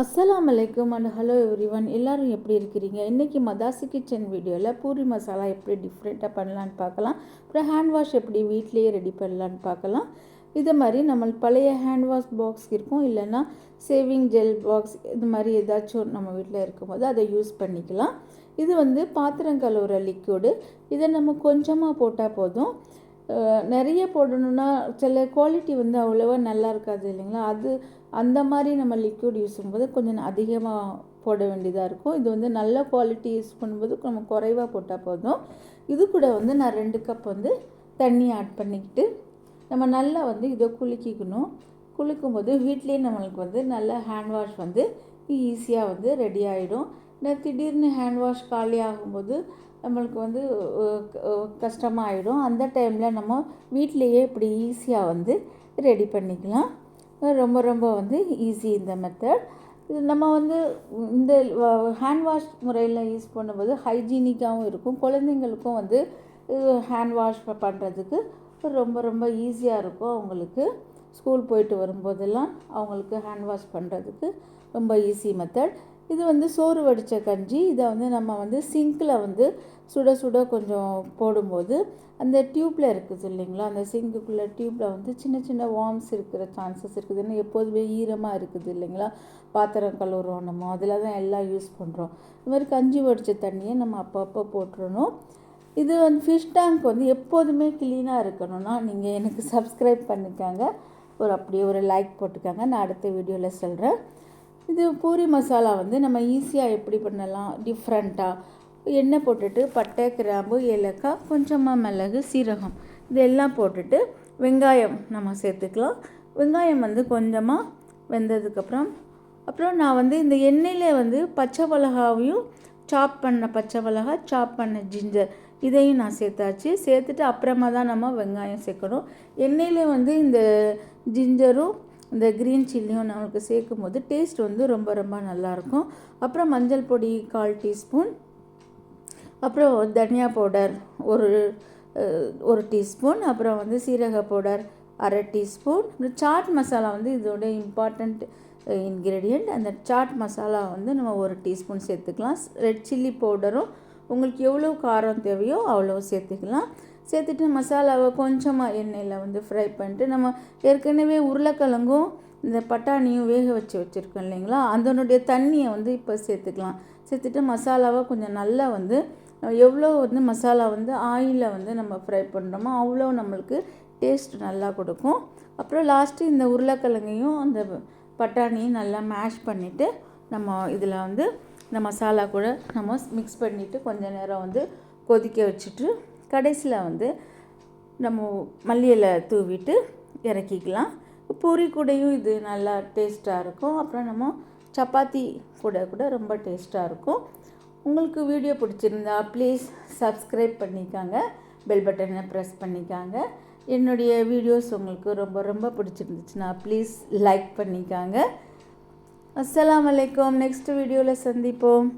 அஸ்லாம் அலைக்கும் and hello everyone எல்லோரும் எப்படி இருக்கிறீங்க? இன்றைக்கி மதாசி கிச்சன் வீடியோவில் பூரி மசாலா எப்படி டிஃப்ரெண்ட்டாக பண்ணலான்னு பார்க்கலாம். அப்புறம் ஹேண்ட் வாஷ் எப்படி வீட்லேயே ரெடி பண்ணலான்னு பார்க்கலாம். இது மாதிரி நம்ம பழைய ஹேண்ட் வாஷ் பாக்ஸ் இருக்கும். இல்லைன்னா சேவிங் ஜெல் பாக்ஸ் இது மாதிரி ஏதாச்சும் நம்ம வீட்டில் இருக்கும்போது அதை யூஸ் பண்ணிக்கலாம். இது வந்து பாத்திரம் கழுவுற லிக்யூடு இதை நம்ம கொஞ்சமாக போட்டால் போதும். நிறைய போடணுன்னா சில குவாலிட்டி வந்து அவ்வளோவா நல்லா இருக்காது இல்லைங்களா? அது அந்த மாதிரி நம்ம லிக்விட் யூஸ் பண்ணும்போது கொஞ்சம் அதிகமாக போட வேண்டியதாக இருக்கும். இது வந்து நல்ல குவாலிட்டி யூஸ் பண்ணும்போது நம்ம குறைவாக போட்டால் போதும். இது கூட வந்து நான் ரெண்டு கப் வந்து தண்ணி ஆட் பண்ணிக்கிட்டு நம்ம நல்லா வந்து இதை குலுக்கிக்கணும். குளிக்கும்போது வீட்லேயே நம்மளுக்கு வந்து நல்ல ஹேண்ட் வாஷ் வந்து ஈஸியாக வந்து ரெடி ஆகிடும் நான் திடீர்னு ஹேண்ட் வாஷ் காலி ஆகும்போது நம்மளுக்கு வந்து கஷ்டமாயிடும். அந்த டைமில் நம்ம வீட்டிலையே இப்படி ஈஸியாக வந்து ரெடி பண்ணிக்கலாம். ரொம்ப ரொம்ப வந்து ஈஸி இந்த மெத்தட் இது நம்ம வந்து இந்த ஹேண்ட் வாஷ் முறையில் யூஸ் பண்ணும்போது ஹைஜீனிக்காகவும் இருக்கும். குழந்தைங்களுக்கும் வந்து ஹேண்ட் வாஷ் பண்ணுறதுக்கு ரொம்ப ரொம்ப ஈஸியாக இருக்கும் அவங்களுக்கு. ஸ்கூல் போயிட்டு வரும்போதெல்லாம் அவங்களுக்கு ஹேண்ட் வாஷ் பண்ணுறதுக்கு ரொம்ப ஈஸி மெத்தட் இது வந்து சோறு வடித்த கஞ்சி. இதை வந்து நம்ம வந்து சிங்கில் வந்து சுட சுட கொஞ்சம் போடும்போது அந்த டியூப்பில் இருக்குது இல்லைங்களா? அந்த சிங்குக்குள்ளே டியூப்பில் வந்து சின்ன சின்ன வார்ம்ஸ் இருக்கிற சான்சஸ் இருக்குது. ஏன்னா எப்போதுமே ஈரமாக இருக்குது இல்லைங்களா? பாத்திரம் கழுவுறோம் நம்ம. அதில் தான் எல்லாம் யூஸ் பண்ணுறோம் இது மாதிரி கஞ்சி வடித்த தண்ணியை நம்ம அப்பப்போ போட்டுறணும். இது வந்து ஃபிஷ் டேங்க் வந்து எப்போதுமே க்ளீனாக இருக்கணும்னா நீங்கள் எனக்கு சப்ஸ்கிரைப் பண்ணிக்காங்க. ஒரு அப்படியே ஒரு லைக் போட்டுக்காங்க. நான் அடுத்த வீடியோவில் சொல்கிறேன் இது பூரி மசாலா வந்து நம்ம ஈஸியாக எப்படி பண்ணலாம்? டிஃப்ரெண்ட்டாக எண்ணெய் போட்டுட்டு பட்டை கிராம்பு ஏலக்காய் கொஞ்சமாக மிளகு சீரகம். இதெல்லாம் போட்டுட்டு வெங்காயம் நம்ம சேர்த்துக்கலாம். வெங்காயம் வந்து கொஞ்சமாக வெந்ததுக்கப்புறம் அப்புறம் நான் வந்து இந்த எண்ணெயில் வந்து பச்சை மிளகாவையும் சாப் பண்ண பச்சை மிளகா சாப் பண்ண ஜிஞ்சர் இதையும் நான் சேர்த்தாச்சு. சேர்த்துட்டு அப்புறமா தான் நம்ம வெங்காயம் சேர்க்கணும். எண்ணெயில் வந்து இந்த ஜிஞ்சரும் இந்த க்ரீன் சில்லியும் நம்மளுக்கு சேர்க்கும் போது டேஸ்ட் வந்து ரொம்ப ரொம்ப நல்லாயிருக்கும். அப்புறம் மஞ்சள் பொடி கால் டீஸ்பூன். அப்புறம் தனியா பவுடர் ஒரு ஒரு டீஸ்பூன். அப்புறம் வந்து சீரக பவுடர் அரை டீஸ்பூன். அப்புறம் சாட் மசாலா வந்து இதோட இம்பார்ட்டண்ட் இன்க்ரீடியண்ட் அந்த சாட் மசாலா வந்து நம்ம ஒரு டீஸ்பூன் சேர்த்துக்கலாம். ரெட் சில்லி பவுடரும் உங்களுக்கு எவ்வளோ காரம் தேவையோ அவ்வளோ சேர்த்துக்கலாம். சேர்த்துட்டு மசாலாவை கொஞ்சமாக எண்ணெயில் வந்து ஃப்ரை பண்ணிட்டு நம்ம ஏற்கனவே உருளைக்கிழங்கும் இந்த பட்டாணியும் வேக வச்சு வச்சுருக்கோம் இல்லைங்களா? அதனுடைய தண்ணியை வந்து இப்போ சேர்த்துக்கலாம். சேர்த்துட்டு மசாலாவை கொஞ்சம் நல்லா வந்து எவ்வளோ வந்து மசாலா வந்து ஆயிலில் வந்து நம்ம ஃப்ரை பண்ணுறோமோ அவ்வளோ நம்மளுக்கு டேஸ்ட் நல்லா கொடுக்கும். அப்புறம் லாஸ்ட்டு இந்த உருளைக்கிழங்கையும் அந்த பட்டாணியும் நல்லா மேஷ் பண்ணிவிட்டு நம்ம இதில் வந்து இந்த மசாலா கூட நம்ம மிக்ஸ் பண்ணிவிட்டு கொஞ்ச நேரம் வந்து கொதிக்க வச்சுட்டு கடைசியில் வந்து நம்ம மல்லியில் தூவிட்டு இறக்கிக்கலாம். பூரி கூடையும் இது நல்லா டேஸ்ட்டாக இருக்கும். அப்புறம் நம்ம சப்பாத்தி கூட கூட ரொம்ப டேஸ்ட்டாக இருக்கும். உங்களுக்கு வீடியோ பிடிச்சிருந்தா ப்ளீஸ் சப்ஸ்கிரைப் பண்ணிக்காங்க. பெல் பட்டனை ப்ரெஸ் பண்ணிக்காங்க. என்னுடைய வீடியோஸ் உங்களுக்கு ரொம்ப ரொம்ப பிடிச்சிருந்துச்சுன்னா ப்ளீஸ் லைக் பண்ணிக்காங்க. அஸ்லாம் வலைக்கம் நெக்ஸ்ட் வீடியோவில் சந்திப்போம்.